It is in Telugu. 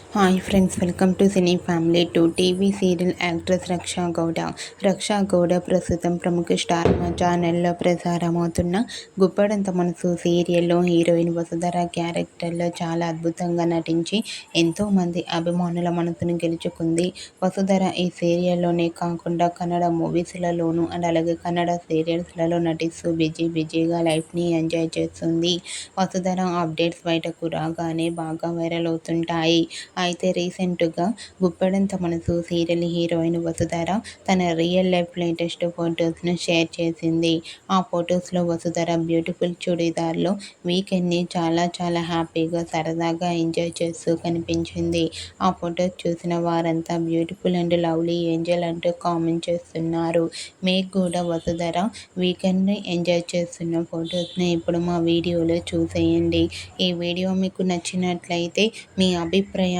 Hi friends welcome to cine family to TV serial actress Raksha Gowda Raksha Gowda ప్రస్తుతం ప్రముఖ స్టార్ మా ఛానల్లో ప్రసారమవుతున్న గుప్పడంత మనసు సీరియల్లో హీరోయిన్ వసుధర క్యారెక్టర్లో చాలా అద్భుతంగా నటించి ఎంతోమంది అభిమానుల మనసును గెలుచుకుంది. వసుధర ఈ సీరియల్లోనే కాకుండా కన్నడ మూవీస్లలోనూ అండ్ అలాగే కన్నడ సీరియల్స్లలో నటిస్తూ బిజీ బిజీగా లైఫ్ని ఎంజాయ్ చేస్తుంది. వసుధర అప్డేట్స్ బయటకు రాగానే బాగా వైరల్ అవుతుంటాయి. అయితే రీసెంట్గా గుప్పెడంత మనసు సీరియల్ హీరోయిన్ వసుధర తన రియల్ లైఫ్ లేటెస్ట్ ఫొటోస్ను షేర్ చేసింది. ఆ ఫొటోస్లో వసుధర బ్యూటిఫుల్ చుడీదార్లో వీకెండ్ని చాలా చాలా హ్యాపీగా సరదాగా ఎంజాయ్ చేస్తూ కనిపించింది. ఆ ఫొటోస్ చూసిన వారంతా బ్యూటిఫుల్ అండ్ లవ్లీ ఏంజల్ అంటూ కామెంట్ చేస్తున్నారు. మీకు కూడా వసుధర వీకెండ్ని ఎంజాయ్ చేస్తున్న ఫొటోస్ని ఇప్పుడు మా వీడియోలో చూసేయండి. ఈ వీడియో మీకు నచ్చినట్లయితే మీ అభిప్రాయం